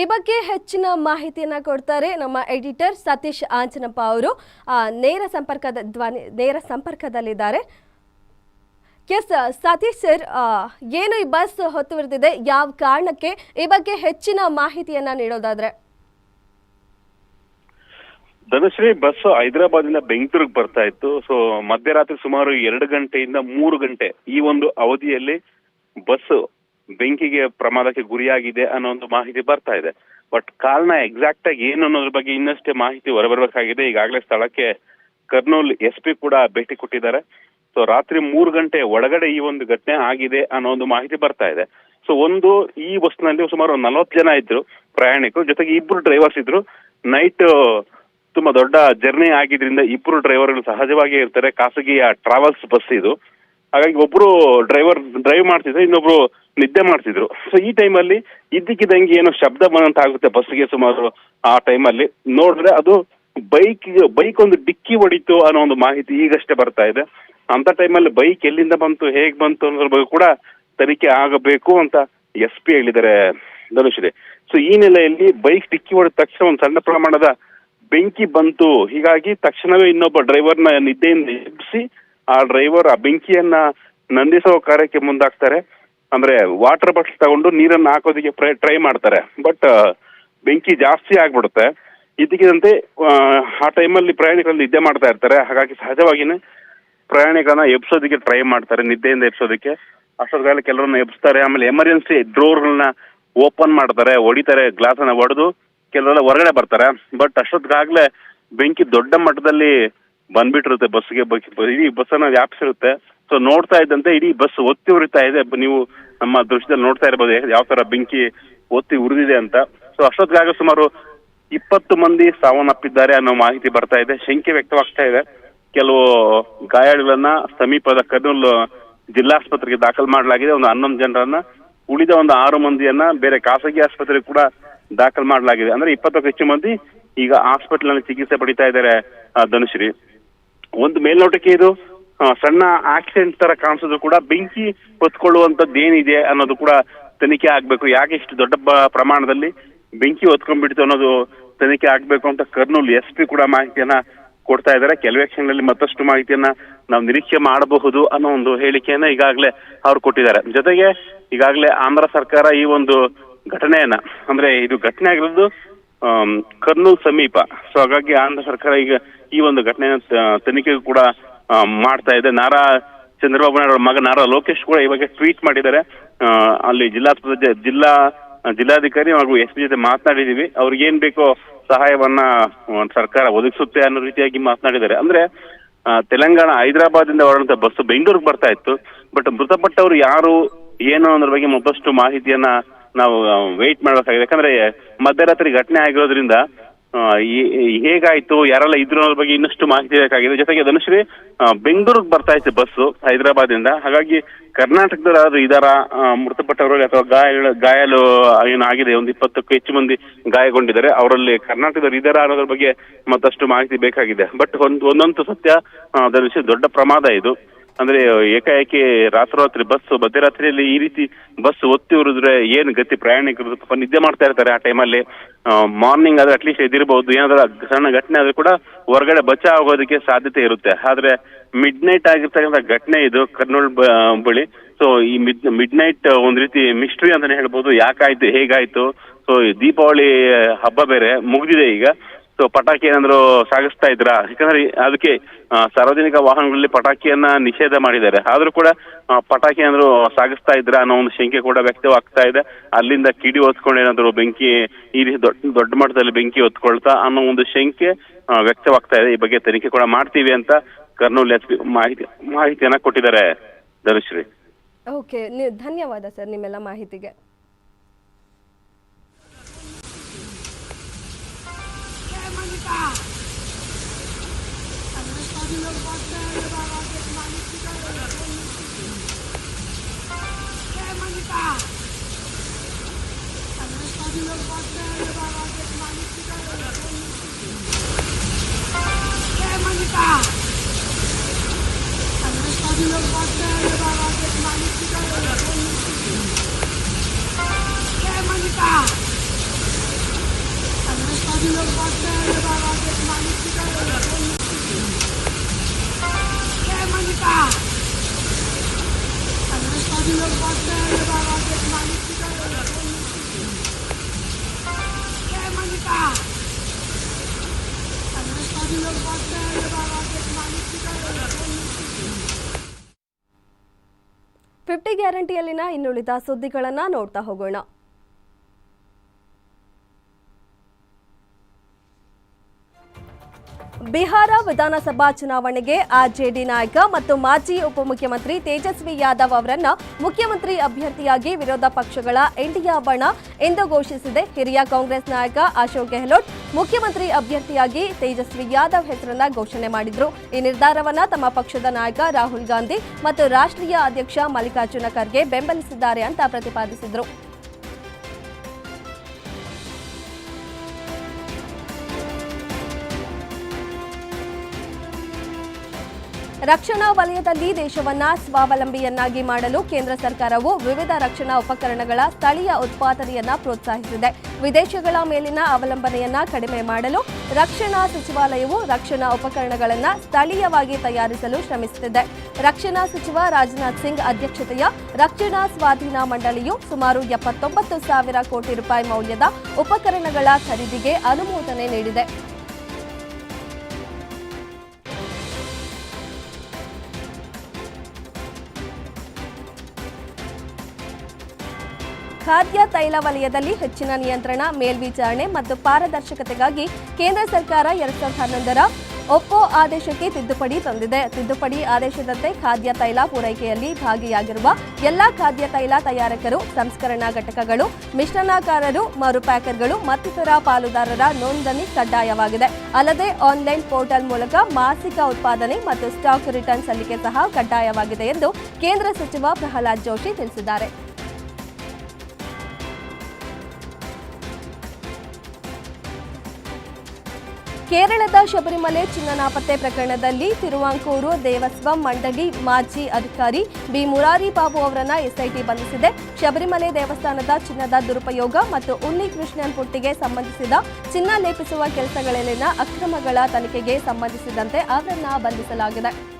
A: ಈ ಬಗ್ಗೆ ಹೆಚ್ಚಿನ ಮಾಹಿತಿಯನ್ನ ಕೊಡ್ತಾರೆ ನಮ್ಮ ಎಡಿಟರ್ ಸತೀಶ್ ಆಂಜನಪ್ಪ ಅವರು. ನೇರ ಸಂಪರ್ಕದ ಧ್ವನಿ, ನೇರ ಸಂಪರ್ಕದಲ್ಲಿದ್ದಾರೆ. ಎಸ್, ಸತೀಶ್ ಸರ್ ಏನು ಈ ಬಸ್ ಹೊತ್ತುವರೆದಿದೆ ಯಾವ ಕಾರಣಕ್ಕೆ? ಈ ಬಗ್ಗೆ ಹೆಚ್ಚಿನ ಮಾಹಿತಿಯನ್ನ ನೀಡೋದಾದ್ರೆ.
D: ಧನುಶ್ರೀ, ಬಸ್ ಹೈದರಾಬಾದಿಂದ ಬೆಂಗಳೂರಿಗೆ ಬರ್ತಾ ಇತ್ತು. ಸೊ ಮಧ್ಯರಾತ್ರಿ ಸುಮಾರು ಎರಡು ಗಂಟೆಯಿಂದ ಮೂರು ಗಂಟೆ ಈ ಒಂದು ಅವಧಿಯಲ್ಲಿ ಬಸ್ ಬೆಂಕಿಗೆ ಪ್ರಮಾದಕ್ಕೆ ಗುರಿಯಾಗಿದೆ ಅನ್ನೋ ಒಂದು ಮಾಹಿತಿ ಬರ್ತಾ ಇದೆ. ಬಟ್ ಕಾರಣ ಎಕ್ಸಾಕ್ಟ್ ಆಗಿ ಏನು ಅನ್ನೋದ್ರ ಬಗ್ಗೆ ಇನ್ನಷ್ಟೇ ಮಾಹಿತಿ ಹೊರಬರಬೇಕಾಗಿದೆ. ಈಗಾಗಲೇ ಸ್ಥಳಕ್ಕೆ ಕರ್ನೂಲ್ ಎಸ್ ಪಿ ಕೂಡ ಭೇಟಿ ಕೊಟ್ಟಿದ್ದಾರೆ. ಸೊ ರಾತ್ರಿ ಮೂರು ಗಂಟೆ ಒಳಗಡೆ ಈ ಒಂದು ಘಟನೆ ಆಗಿದೆ ಅನ್ನೋ ಒಂದು ಮಾಹಿತಿ ಬರ್ತಾ ಇದೆ. ಸೊ ಒಂದು ಈ ಬಸ್ನಲ್ಲಿ ಸುಮಾರು ನಲವತ್ತು ಜನ ಇದ್ರು, ಪ್ರಯಾಣಿಕರು. ಜೊತೆಗೆ ಇಬ್ರು ಡ್ರೈವರ್ಸ್ ಇದ್ರು. ನೈಟ್ ತುಂಬಾ ದೊಡ್ಡ ಜರ್ನಿ ಆಗಿದ್ರಿಂದ ಇಬ್ರು ಡ್ರೈವರ್ಗಳು ಸಹಜವಾಗಿ ಇರ್ತಾರೆ. ಖಾಸಗಿ ಟ್ರಾವೆಲ್ಸ್ ಬಸ್ ಇದು. ಹಾಗಾಗಿ ಒಬ್ರು ಡ್ರೈವರ್ ಡ್ರೈವ್ ಮಾಡ್ತಿದ್ರೆ ಇನ್ನೊಬ್ರು ನಿದ್ದೆ ಮಾಡ್ತಿದ್ರು. ಸೊ ಈ ಟೈಮಲ್ಲಿ ಇದ್ದಕ್ಕಿದ್ದಂಗೆ ಏನೋ ಶಬ್ದ ಬಂದಂತ ಆಗುತ್ತೆ ಬಸ್ಗೆ ಸುಮಾರು ಆ ಟೈಮಲ್ಲಿ ನೋಡಿದ್ರೆ ಅದು ಬೈಕ್ ಬೈಕ್ ಒಂದು ಡಿಕ್ಕಿ ಹೊಡಿತು ಅನ್ನೋ ಒಂದು ಮಾಹಿತಿ ಈಗಷ್ಟೇ ಬರ್ತಾ ಇದೆ. ಅಂತ ಟೈಮಲ್ಲಿ ಬೈಕ್ ಎಲ್ಲಿಂದ ಬಂತು, ಹೇಗ್ ಬಂತು ಅನ್ನೋದ್ರ ಬಗ್ಗೆ ಕೂಡ ತನಿಖೆ ಆಗಬೇಕು ಅಂತ ಎಸ್ ಪಿ ಹೇಳಿದ್ದಾರೆ ಧನುಶ್ರೀ ಸೊ ಈ ನೆಲೆಯಲ್ಲಿ ಬೈಕ್ ಡಿಕ್ಕಿ ಹೊಡೆದ ತಕ್ಷಣ ಒಂದು ಸಣ್ಣ ಪ್ರಮಾಣದ ಬೆಂಕಿ ಬಂತು. ಹೀಗಾಗಿ ತಕ್ಷಣವೇ ಇನ್ನೊಬ್ಬ ಡ್ರೈವರ್ನ ನಿದ್ದೆಯಿಂದ ಎಬ್ಬಿಸಿ ಆ ಡ್ರೈವರ್ ಆ ಬೆಂಕಿಯನ್ನ ನಂದಿಸುವ ಕಾರ್ಯಕ್ಕೆ ಮುಂದಾಗ್ತಾರೆ. ಅಂದ್ರೆ ವಾಟರ್ ಬಾಟಲ್ ತಗೊಂಡು ನೀರನ್ನ ಹಾಕೋದಕ್ಕೆ ಟ್ರೈ ಮಾಡ್ತಾರೆ. ಬಟ್ ಬೆಂಕಿ ಜಾಸ್ತಿ ಆಗ್ಬಿಡುತ್ತೆ. ಇದಕ್ಕಿದಂತೆ, ಆ ಟೈಮಲ್ಲಿ ಪ್ರಯಾಣಿಕರಲ್ಲಿ ನಿದ್ದೆ ಮಾಡ್ತಾ ಇರ್ತಾರೆ. ಹಾಗಾಗಿ ಸಹಜವಾಗಿನೇ ಪ್ರಯಾಣಿಕರನ್ನ ಎಬ್ಸೋದಕ್ಕೆ ಟ್ರೈ ಮಾಡ್ತಾರೆ, ನಿದ್ದೆಯಿಂದ ಎಬ್ಸೋದಕ್ಕೆ. ಅಷ್ಟೊತ್ತಿಗಾಗಲೇ ಕೆಲವರನ್ನ ಎಬ್ಸ್ತಾರೆ. ಆಮೇಲೆ ಎಮರ್ಜೆನ್ಸಿ ಡ್ರೋರ್ಗಳನ್ನ ಓಪನ್ ಮಾಡ್ತಾರೆ ಹೊಡಿತಾರೆ ಗ್ಲಾಸ್ ಅನ್ನ ಹೊಡೆದು ಕೆಲವೆಲ್ಲ ಹೊರಗಡೆ ಬರ್ತಾರೆ. ಬಟ್ ಅಷ್ಟೊತ್ತಿಗಾಗ್ಲೇ ಬೆಂಕಿ ದೊಡ್ಡ ಮಟ್ಟದಲ್ಲಿ ಬಂದ್ಬಿಟ್ಟಿರುತ್ತೆ ಬಸ್ಗೆ ಇಡೀ ಬಸ್ಸನ್ನ ವ್ಯಾಪಿಸಿರುತ್ತೆ. ಸೊ ನೋಡ್ತಾ ಇದ್ದಂತೆ ಇಡೀ ಬಸ್ ಒತ್ತಿ ಉರಿತಾ ಇದೆ. ನೀವು ನಮ್ಮ ದೃಶ್ಯದಲ್ಲಿ ನೋಡ್ತಾ ಇರಬಹುದು ಯಾವ ತರ ಬೆಂಕಿ ಒತ್ತಿ ಉರಿದಿದೆ ಅಂತ. ಸೊ ಅಷ್ಟೊತ್ತಿಗಾಗ ಸುಮಾರು ಇಪ್ಪತ್ತು ಮಂದಿ ಸಾವನ್ನಪ್ಪಿದ್ದಾರೆ ಅನ್ನೋ ಮಾಹಿತಿ ಬರ್ತಾ ಇದೆ. ಶಂಕೆ ವ್ಯಕ್ತವಾಗ್ತಾ ಇದೆ. ಕೆಲವು ಗಾಯಾಳುಗಳನ್ನ ಸಮೀಪದ ಕರ್ನೂಲ್ ಜಿಲ್ಲಾಸ್ಪತ್ರೆಗೆ ದಾಖಲು ಮಾಡಲಾಗಿದೆ. ಒಂದು ಹನ್ನೊಂದು ಜನರನ್ನ ಉಳಿದ ಒಂದು ಆರು ಮಂದಿಯನ್ನ ಬೇರೆ ಖಾಸಗಿ ಆಸ್ಪತ್ರೆಗೆ ಕೂಡ ದಾಖಲು ಮಾಡಲಾಗಿದೆ. ಅಂದ್ರೆ ಇಪ್ಪತ್ತಕ್ಕೂ ಹೆಚ್ಚು ಮಂದಿ ಈಗ ಹಾಸ್ಪಿಟಲ್ನಲ್ಲಿ ಚಿಕಿತ್ಸೆ ಪಡಿತಾ ಇದ್ದಾರೆ ಧನುಶ್ರೀ. ಒಂದು ಮೇಲ್ನೋಟಕ್ಕೆ ಇದು. ಸಣ್ಣ ಆಕ್ಸಿಡೆಂಟ್ ತರ ಕಾಣಿಸೋದು ಕೂಡ ಬೆಂಕಿ ಹೊತ್ಕೊಳ್ಳುವಂತದ್ದು ಏನಿದೆ ಅನ್ನೋದು ಕೂಡ ತನಿಖೆ ಆಗ್ಬೇಕು. ಯಾಕೆ ಇಷ್ಟು ದೊಡ್ಡ ಪ್ರಮಾಣದಲ್ಲಿ ಬೆಂಕಿ ಹೊತ್ಕೊಂಡ್ಬಿಡ್ತು ಅನ್ನೋದು ತನಿಖೆ ಆಗ್ಬೇಕು ಅಂತ ಕರ್ನೂಲ್ ಎಸ್ ಪಿ ಕೂಡ ಮಾಹಿತಿಯನ್ನ ಕೊಡ್ತಾ ಇದ್ದಾರೆ. ಕೆಲವೇ ಕ್ಷಣದಲ್ಲಿ ಮತ್ತಷ್ಟು ಮಾಹಿತಿಯನ್ನ ನಾವು ನಿರೀಕ್ಷೆ ಮಾಡಬಹುದು ಅನ್ನೋ ಒಂದು ಹೇಳಿಕೆಯನ್ನ ಈಗಾಗಲೇ ಅವ್ರು ಕೊಟ್ಟಿದ್ದಾರೆ. ಜೊತೆಗೆ ಈಗಾಗಲೇ ಆಂಧ್ರ ಸರ್ಕಾರ ಈ ಒಂದು ಘಟನೆಯನ್ನ, ಅಂದ್ರೆ ಇದು ಘಟನೆ ಆಗಿರೋದು ಕರ್ನೂಲ್ ಸಮೀಪ. ಸೊ ಹಾಗಾಗಿ ಆಂಧ್ರ ಸರ್ಕಾರ ಈಗ ಈ ಒಂದು ಘಟನೆಯ ತನಿಖೆಗೂ ಕೂಡ ಮಾಡ್ತಾ ಇದೆ. ನಾರಾ ಚಂದ್ರಬಾಬು ನಾಯ್ಡು ಮಗ ನಾರಾ ಲೋಕೇಶ್ ಕೂಡ ಇವಾಗ ಟ್ವೀಟ್ ಮಾಡಿದ್ದಾರೆ. ಅಲ್ಲಿ ಜಿಲ್ಲಾ ಜಿಲ್ಲಾ, ಜಿಲ್ಲಾಧಿಕಾರಿ ಹಾಗೂ ಎಸ್ ಪಿ ಜೊತೆ ಮಾತನಾಡಿದೀವಿ ಅವ್ರಿಗೆ ಏನ್ ಬೇಕೋ ಸಹಾಯವನ್ನ ಸರ್ಕಾರ ಒದಗಿಸುತ್ತೆ ಅನ್ನೋ ರೀತಿಯಾಗಿ ಮಾತನಾಡಿದ್ದಾರೆ. ಅಂದ್ರೆ ತೆಲಂಗಾಣ ಹೈದರಾಬಾದ್ ಇಂದ ಹೊರಡಂತ ಬಸ್ ಬೆಂಗಳೂರಿಗೆ ಬರ್ತಾ ಇತ್ತು. ಬಟ್ ಮೃತಪಟ್ಟವರು ಯಾರು, ಏನು ಅನ್ನೋದ್ರ ಬಗ್ಗೆ ಮತ್ತಷ್ಟು ಮಾಹಿತಿಯನ್ನ ನಾವು ವೇಟ್ ಮಾಡ್ಬೇಕಾಗಿದೆ. ಯಾಕಂದ್ರೆ ಮಧ್ಯರಾತ್ರಿ ಘಟನೆ ಆಗಿರೋದ್ರಿಂದ ಹೇಗಾಯ್ತು, ಯಾರೆಲ್ಲ ಇದ್ರು ಅನ್ನೋದ್ರ ಬಗ್ಗೆ ಇನ್ನಷ್ಟು ಮಾಹಿತಿ ಬೇಕಾಗಿದೆ ಜೊತೆಗೆ ಧನುಶ್ರೀ ಬೆಂಗಳೂರಿಗೆ ಬರ್ತಾ ಇತ್ತು ಬಸ್ಸು ಹೈದರಾಬಾದ್ ಇಂದ ಹಾಗಾಗಿ ಕರ್ನಾಟಕದಲ್ಲಿ ಯಾರಾದ್ರೂ ಇದಾರ ಮೃತಪಟ್ಟವರು ಅಥವಾ ಗಾಯ ಗಾಯಲು ಏನು ಆಗಿದೆ, ಒಂದು ಇಪ್ಪತ್ತಕ್ಕೂ ಹೆಚ್ಚು ಮಂದಿ ಗಾಯಗೊಂಡಿದ್ದಾರೆ. ಅವರಲ್ಲಿ ಕರ್ನಾಟಕದವರು ಇದಾರ ಅನ್ನೋದ್ರ ಬಗ್ಗೆ ಮತ್ತಷ್ಟು ಮಾಹಿತಿ ಬೇಕಾಗಿದೆ. ಬಟ್ ಒಂದ್, ಒಂದಂತೂ ಸತ್ಯ ಧನುಷ್ ದೊಡ್ಡ ಪ್ರಮಾದ ಇದು. ಅಂದ್ರೆ ಏಕಾಏಕಿ ರಾತ್ರೋರಾತ್ರಿ ಬಸ್ ಮಧ್ಯರಾತ್ರಿಯಲ್ಲಿ ಈ ರೀತಿ ಬಸ್ ಒತ್ತಿ ಉರಿದ್ರೆ ಏನು ಗತಿ ಪ್ರಯಾಣಿಕರು ಸ್ವಲ್ಪ ನಿದ್ದೆ ಮಾಡ್ತಾ ಇರ್ತಾರೆ ಆ ಟೈಮಲ್ಲಿ? ಮಾರ್ನಿಂಗ್ ಆದ್ರೆ ಅಟ್ಲೀಸ್ಟ್ ಎದಿರಬಹುದು ಏನಾದ್ರೂ ಸಣ್ಣ ಘಟನೆ ಆದ್ರೂ ಕೂಡ ಹೊರಗಡೆ ಬಚಾವ್ ಆಗೋದಕ್ಕೆ ಸಾಧ್ಯತೆ ಇರುತ್ತೆ. ಆದ್ರೆ ಮಿಡ್ ನೈಟ್ ಆಗಿರ್ತಕ್ಕಂಥ ಘಟನೆ ಇದು ಕರ್ನೂಲ್ ಬಳಿ. ಸೊ ಈ ಮಿಡ್ ಮಿಡ್ ನೈಟ್ ಒಂದ್ ರೀತಿ ಮಿಸ್ಟ್ರಿ ಅಂತಾನೆ ಹೇಳ್ಬೋದು. ಯಾಕಾಯ್ತು, ಹೇಗಾಯ್ತು? ಸೊ ದೀಪಾವಳಿ ಹಬ್ಬ ಬೇರೆ, ಮುಗಿದಿದೆ ಈಗ. ಸೊ ಪಟಾಕಿ ಏನಾದ್ರು ಸಾಗಿಸ್ತಾ ಇದ್ರಾ ಯಾಕಂದ್ರೆ ಅದಕ್ಕೆ ಸಾರ್ವಜನಿಕ ವಾಹನಗಳಲ್ಲಿ ಪಟಾಕಿಯನ್ನ ನಿಷೇಧ ಮಾಡಿದ್ದಾರೆ. ಆದ್ರೂ ಕೂಡ ಪಟಾಕಿ ಏನಾದ್ರು ಸಾಗಿಸ್ತಾ ಇದ್ರಾ ಅನ್ನೋ ಒಂದು ಶಂಕೆ ಕೂಡ ವ್ಯಕ್ತವಾಗ್ತಾ ಇದೆ. ಅಲ್ಲಿಂದ ಕಿಡಿ ಹೊತ್ಕೊಂಡು ಏನಾದ್ರು ಬೆಂಕಿ, ಈ ರೀತಿ ದೊಡ್ಡ ದೊಡ್ಡ ಮಟ್ಟದಲ್ಲಿ ಬೆಂಕಿ ಹೊತ್ಕೊಳ್ತಾ ಅನ್ನೋ ಒಂದು ಶಂಕೆ ವ್ಯಕ್ತವಾಗ್ತಾ ಇದೆ. ಈ ಬಗ್ಗೆ ತನಿಖೆ ಕೂಡ ಮಾಡ್ತೀವಿ ಅಂತ ಕರ್ನೂಲ್ ಪಿ ಮಾಹಿತಿ, ಮಾಹಿತಿಯನ್ನ ಕೊಟ್ಟಿದ್ದಾರೆ. ಧನುಶ್ರೀ.
A: ಓಕೆ ಧನ್ಯವಾದ ಸರ್ ನಿಮ್ಮೆಲ್ಲ ಮಾಹಿತಿಗೆ. ಫಿಫ್ಟಿ ಗ್ಯಾರಂಟಿಯಲ್ಲಿನ ಇನ್ನುಳಿದ ಸುದ್ದಿಗಳನ್ನು ನೋಡ್ತಾ ಹೋಗೋಣ. ಬಿಹಾರ ವಿಧಾನಸಭಾ ಚುನಾವಣೆಗೆ ಆರ್ಜೆಡಿ ನಾಯಕ ಮತ್ತು ಮಾಜಿ ಉಪಮುಖ್ಯಮಂತ್ರಿ ತೇಜಸ್ವಿ ಯಾದವ್ ಅವರನ್ನ ಮುಖ್ಯಮಂತ್ರಿ ಅಭ್ಯರ್ಥಿಯಾಗಿ ವಿರೋಧ ಪಕ್ಷಗಳ ಇಂಡಿಯಾ ಬಣ ಎಂದು ಘೋಷಿಸಿದೆ. ಹಿರಿಯ ಕಾಂಗ್ರೆಸ್ ನಾಯಕ ಅಶೋಕ್ ಗೆಹ್ಲೋಟ್ ಮುಖ್ಯಮಂತ್ರಿ ಅಭ್ಯರ್ಥಿಯಾಗಿ ತೇಜಸ್ವಿ ಯಾದವ್ ಹೆಸರನ್ನ ಘೋಷಣೆ ಮಾಡಿದ್ರು. ಈ ನಿರ್ಧಾರವನ್ನ ತಮ್ಮ ಪಕ್ಷದ ನಾಯಕ ರಾಹುಲ್ ಗಾಂಧಿ ಮತ್ತು ರಾಷ್ಟ್ರೀಯ ಅಧ್ಯಕ್ಷ ಮಲ್ಲಿಕಾರ್ಜುನ ಖರ್ಗೆ ಬೆಂಬಲಿಸಿದ್ದಾರೆ ಅಂತ ಪ್ರತಿಪಾದಿಸಿದರು. ರಕ್ಷಣಾ ವಲಯದಲ್ಲಿ ದೇಶವನ್ನ ಸ್ವಾವಲಂಬಿಯನ್ನಾಗಿ ಮಾಡಲು ಕೇಂದ್ರ ಸರ್ಕಾರವು ವಿವಿಧ ರಕ್ಷಣಾ ಉಪಕರಣಗಳ ಸ್ಥಳೀಯ ಉತ್ಪಾದನೆಯನ್ನ ಪ್ರೋತ್ಸಾಹಿಸಿದೆ. ವಿದೇಶಗಳ ಮೇಲಿನ ಅವಲಂಬನೆಯನ್ನ ಕಡಿಮೆ ಮಾಡಲು ರಕ್ಷಣಾ ಸಚಿವಾಲಯವು ರಕ್ಷಣಾ ಉಪಕರಣಗಳನ್ನು ಸ್ಥಳೀಯವಾಗಿ ತಯಾರಿಸಲು ಶ್ರಮಿಸುತ್ತಿದೆ. ರಕ್ಷಣಾ ಸಚಿವ ರಾಜನಾಥ್ ಸಿಂಗ್ ಅಧ್ಯಕ್ಷತೆಯ ರಕ್ಷಣಾ ಸ್ವಾಧೀನ ಮಂಡಳಿಯು ಸುಮಾರು ಎಪ್ಪತ್ತೊಂಬತ್ತು ಸಾವಿರ ಕೋಟಿ ರೂಪಾಯಿ ಮೌಲ್ಯದ ಉಪಕರಣಗಳ ಖರೀದಿಗೆ ಅನುಮೋದನೆ ನೀಡಿದೆ. ಖಾದ್ಯ ತೈಲ ವಲಯದಲ್ಲಿ ಹೆಚ್ಚಿನ ನಿಯಂತ್ರಣ, ಮೇಲ್ವಿಚಾರಣೆ ಮತ್ತು ಪಾರದರ್ಶಕತೆಗಾಗಿ ಕೇಂದ್ರ ಸರ್ಕಾರ ಎರಡ್ ಸಾವಿರದ ಹನ್ನೊಂದರ ಒಪ್ಪೋ ಆದೇಶಕ್ಕೆ ತಿದ್ದುಪಡಿ ತಂದಿದೆ. ತಿದ್ದುಪಡಿ ಆದೇಶದಂತೆ ಖಾದ್ಯ ತೈಲ ಪೂರೈಕೆಯಲ್ಲಿ ಭಾಗಿಯಾಗಿರುವ ಎಲ್ಲಾ ಖಾದ್ಯ ತೈಲ ತಯಾರಕರು, ಸಂಸ್ಕರಣಾ ಘಟಕಗಳು ಮಿಶ್ರಣಕಾರರು ಮರುಪ್ಯಾಕರ್ಗಳು ಮತ್ತಿತರ ಪಾಲುದಾರರ ನೋಂದಣಿ ಕಡ್ಡಾಯವಾಗಿದೆ. ಅಲ್ಲದೆ ಆನ್ಲೈನ್ ಪೋರ್ಟಲ್ ಮೂಲಕ ಮಾಸಿಕ ಉತ್ಪಾದನೆ ಮತ್ತು ಸ್ಟಾಕ್ ರಿಟರ್ನ್ ಸಲ್ಲಿಕೆ ಸಹ ಕಡ್ಡಾಯವಾಗಿದೆ ಎಂದು ಕೇಂದ್ರ ಸಚಿವ ಪ್ರಹ್ಲಾದ್ ಜೋಶಿ ತಿಳಿಸಿದ್ದಾರೆ. ಕೇರಳದ ಶಬರಿಮಲೆ ಚಿನ್ನ ನಾಪತ್ತೆ ಪ್ರಕರಣದಲ್ಲಿ ತಿರುವಾಂಕೂರು, ದೇವಸ್ವಂ ಮಂಡಳಿ ಮಾಜಿ ಅಧಿಕಾರಿ ಬಿ. ಮುರಾರಿ ಬಾಬು ಅವರನ್ನ ಎಸ್ಐಟಿ ಬಂಧಿಸಿದೆ. ಶಬರಿಮಲೆ ದೇವಸ್ಥಾನದ ಚಿನ್ನದ ದುರುಪಯೋಗ ಮತ್ತು ಉನ್ನಿ ಕೃಷ್ಣನ್ ಪುಟ್ಟಿಗೆ ಸಂಬಂಧಿಸಿದ ಚಿನ್ನ ಲೇಪಿಸುವ ಕೆಲಸಗಳಲ್ಲಿನ ಅಕ್ರಮಗಳ ತನಿಖೆಗೆ ಸಂಬಂಧಿಸಿದಂತೆ ಅವರನ್ನ ಬಂಧಿಸಲಾಗಿದೆ.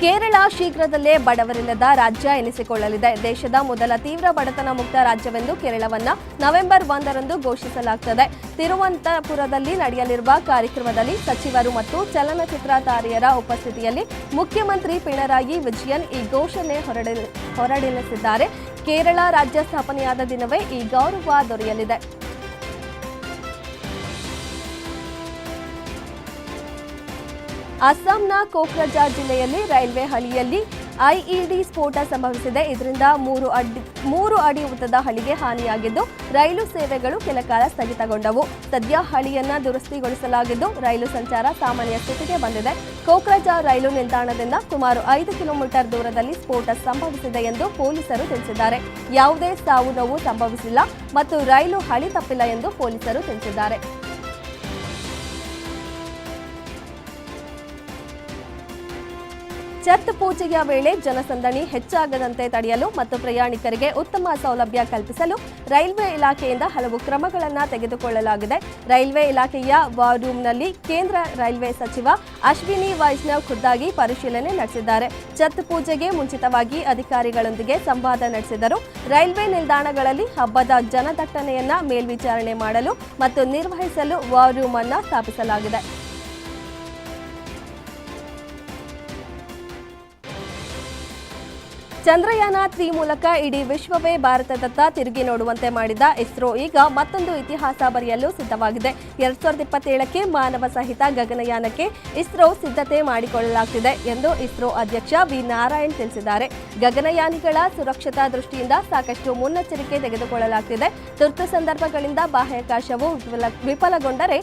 A: ಕೇರಳ ಶೀಘ್ರದಲ್ಲೇ ಬಡವರಿಲ್ಲದ ರಾಜ್ಯ ಎನಿಸಿಕೊಳ್ಳಲಿದೆ. ದೇಶದ ಮೊದಲ ತೀವ್ರ ಬಡತನ ಮುಕ್ತ ರಾಜ್ಯವೆಂದು ಕೇರಳವನ್ನ ನವೆಂಬರ್ ಒಂದರಂದು ಘೋಷಿಸಲಾಗುತ್ತದೆ ತಿರುವನಂತಪುರದಲ್ಲಿ ನಡೆಯಲಿರುವ ಕಾರ್ಯಕ್ರಮದಲ್ಲಿ ಸಚಿವರು ಮತ್ತು ಚಲನಚಿತ್ರ ತಾರೆಯರ ಉಪಸ್ಥಿತಿಯಲ್ಲಿ ಮುಖ್ಯಮಂತ್ರಿ ಪಿಣರಾಯಿ ವಿಜಯನ್ ಈ ಘೋಷಣೆ ಹೊರಡಿ ಹೊರಡಿಸಿದ್ದಾರೆ ಕೇರಳ ರಾಜ್ಯ ಸ್ಥಾಪನೆಯಾದ ದಿನವೇ ಈ ಗೌರವ ದೊರೆಯಲಿದೆ. ಅಸ್ಸಾಂನ ಕೋಕ್ರಜಾರ್ ಜಿಲ್ಲೆಯಲ್ಲಿ ರೈಲ್ವೆ ಹಳಿಯಲ್ಲಿ ಐಇಡಿ ಸ್ಫೋಟ ಸಂಭವಿಸಿದೆ. ಇದರಿಂದ ಮೂರು ಅಡಿ ಮೂರು ಅಡಿ ಉದ್ದದ ಹಳಿಗೆ ಹಾನಿಯಾಗಿದ್ದು ರೈಲು ಸೇವೆಗಳು ಕೆಲ ಕಾಲ ಸ್ಥಗಿತಗೊಂಡವು. ಸದ್ಯ ಹಳಿಯನ್ನ ದುರಸ್ತಿಗೊಳಿಸಲಾಗಿದ್ದು ರೈಲು ಸಂಚಾರ ಸಾಮಾನ್ಯ ಸ್ಥಿತಿಗೆ ಬಂದಿದೆ. ಕೋಕ್ರಜಾರ್ ರೈಲು ನಿಲ್ದಾಣದಿಂದ ಸುಮಾರು ಐದು ಕಿಲೋಮೀಟರ್ ದೂರದಲ್ಲಿ ಸ್ಫೋಟ ಸಂಭವಿಸಿದೆ ಎಂದು ಪೊಲೀಸರು ತಿಳಿಸಿದ್ದಾರೆ. ಯಾವುದೇ ಸಾವು ನೋವು ಸಂಭವಿಸಿಲ್ಲ ಮತ್ತು ರೈಲು ಹಳಿ ತಪ್ಪಿಲ್ಲ ಎಂದು ಪೊಲೀಸರು ತಿಳಿಸಿದ್ದಾರೆ. ಛತ್ ಪೂಜೆಯ ವೇಳೆ ಜನಸಂದಣಿ ಹೆಚ್ಚಾಗದಂತೆ ತಡೆಯಲು ಮತ್ತು ಪ್ರಯಾಣಿಕರಿಗೆ ಉತ್ತಮ ಸೌಲಭ್ಯ ಕಲ್ಪಿಸಲು ರೈಲ್ವೆ ಇಲಾಖೆಯಿಂದ ಹಲವು ಕ್ರಮಗಳನ್ನು ತೆಗೆದುಕೊಳ್ಳಲಾಗಿದೆ. ರೈಲ್ವೆ ಇಲಾಖೆಯ ವಾರ್ ರೂಮ್ನಲ್ಲಿ ಕೇಂದ್ರ ರೈಲ್ವೆ ಸಚಿವ ಅಶ್ವಿನಿ ವೈಷ್ಣವ್ ಖುದ್ದಾಗಿ ಪರಿಶೀಲನೆ ನಡೆಸಿದ್ದಾರೆ. ಛತ್ ಪೂಜೆಗೆ ಮುಂಚಿತವಾಗಿ ಅಧಿಕಾರಿಗಳೊಂದಿಗೆ ಸಂವಾದ ನಡೆಸಿದರು. ರೈಲ್ವೆ ನಿಲ್ದಾಣಗಳಲ್ಲಿ ಹಬ್ಬದ ಜನದಟ್ಟಣೆಯನ್ನ ಮೇಲ್ವಿಚಾರಣೆ ಮಾಡಲು ಮತ್ತು ನಿರ್ವಹಿಸಲು ವಾರ್ ರೂಮ್ ಅನ್ನು ಸ್ಥಾಪಿಸಲಾಗಿದೆ. ಚಂದ್ರಯಾನ ತ್ರೀ ಮೂಲಕ ಇಡೀ ವಿಶ್ವವೇ ಭಾರತದತ್ತ ತಿರುಗಿ ನೋಡುವಂತೆ ಮಾಡಿದ ಇಸ್ರೋ ಈಗ ಮತ್ತೊಂದು ಇತಿಹಾಸ ಬರೆಯಲು ಸಿದ್ಧವಾಗಿದೆ. ಎರಡ್ ಸಾವಿರದ ಇಪ್ಪತ್ತೇಳಕ್ಕೆ ಮಾನವ ಸಹಿತ ಗಗನಯಾನಕ್ಕೆ ಇಸ್ರೋ ಸಿದ್ಧತೆ ಮಾಡಿಕೊಳ್ಳಲಾಗುತ್ತಿದೆ ಎಂದು ಇಸ್ರೋ ಅಧ್ಯಕ್ಷ ವಿ. ನಾರಾಯಣ್ ತಿಳಿಸಿದ್ದಾರೆ. ಗಗನಯಾನಿಗಳ ಸುರಕ್ಷತಾ ದೃಷ್ಟಿಯಿಂದ ಸಾಕಷ್ಟು ಮುನ್ನೆಚ್ಚರಿಕೆ ತೆಗೆದುಕೊಳ್ಳಲಾಗುತ್ತಿದೆ ತುರ್ತು ಸಂದರ್ಭಗಳಿಂದ ಬಾಹ್ಯಾಕಾಶವು ವಿಫಲಗೊಂಡರೆ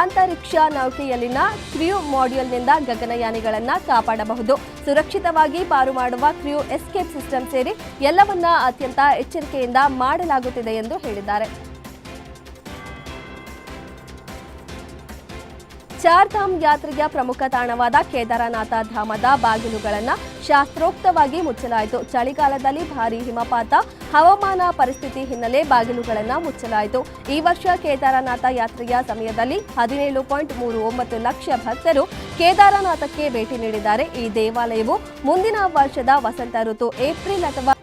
A: ಅಂತರಿಕ್ಷ ನೌಕೆಯಲ್ಲಿನ ಕ್ರ್ಯೂ ಮಾಡ್ಯೂಲ್ನಿಂದ ಗಗನಯಾನಿಗಳನ್ನು ಕಾಪಾಡಬಹುದು. ಸುರಕ್ಷಿತವಾಗಿ ಪಾರು ಮಾಡುವ ಕ್ರ್ಯೂ ಸಿಸ್ಟಮ್ ಸೇರಿ ಎಲ್ಲವನ್ನ ಅತ್ಯಂತ ಎಚ್ಚರಿಕೆಯಿಂದ ಮಾಡಲಾಗುತ್ತಿದೆ ಎಂದು ಹೇಳಿದ್ದಾರೆ. ಚಾರ್ಧಾಮ್ ಯಾತ್ರೆಯ ಪ್ರಮುಖ ತಾಣವಾದ ಕೇದಾರನಾಥ ಧಾಮದ ಬಾಗಿಲುಗಳನ್ನು ಶಾಸ್ತ್ರೋಕ್ತವಾಗಿ ಮುಚ್ಚಲಾಯಿತು. ಚಳಿಗಾಲದಲ್ಲಿ ಭಾರೀ ಹಿಮಪಾತ, ಹವಾಮಾನ ಪರಿಸ್ಥಿತಿ ಹಿನ್ನೆಲೆ ಬಾಗಿಲುಗಳನ್ನು ಮುಚ್ಚಲಾಯಿತು. ಈ ವರ್ಷ ಕೇದಾರನಾಥ ಯಾತ್ರೆಯ ಸಮಯದಲ್ಲಿ ಹದಿನೇಳು ಪಾಯಿಂಟ್ ಮೂರು ಒಂಬತ್ತು ಲಕ್ಷ ಭಕ್ತರು ಕೇದಾರನಾಥಕ್ಕೆ ಭೇಟಿ ನೀಡಿದ್ದಾರೆ. ಈ ದೇವಾಲಯವು ಮುಂದಿನ ವರ್ಷದ ವಸಂತ ಋತು, ಏಪ್ರಿಲ್ ಅಥವಾ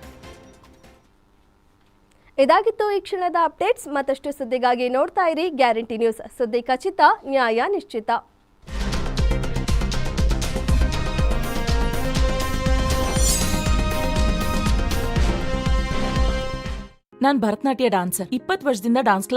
A: ಇದಾಗಿತ್ತು ಈ ಕ್ಷಣದ ಅಪ್ಡೇಟ್ಸ್. ಮತ್ತಷ್ಟು ಸುದ್ದಿಗಾಗಿ ನೋಡ್ತಾ ಇರಿ ಗ್ಯಾರಂಟಿ ನ್ಯೂಸ್. ಸುದ್ದಿ ಖಚಿತ, ನ್ಯಾಯ ನಿಶ್ಚಿತ.
E: ನಾನು ಭರತನಾಟ್ಯ ಡಾನ್ಸರ್. ಇಪ್ಪತ್ತು ವರ್ಷದಿಂದ ಡಾನ್ಸ್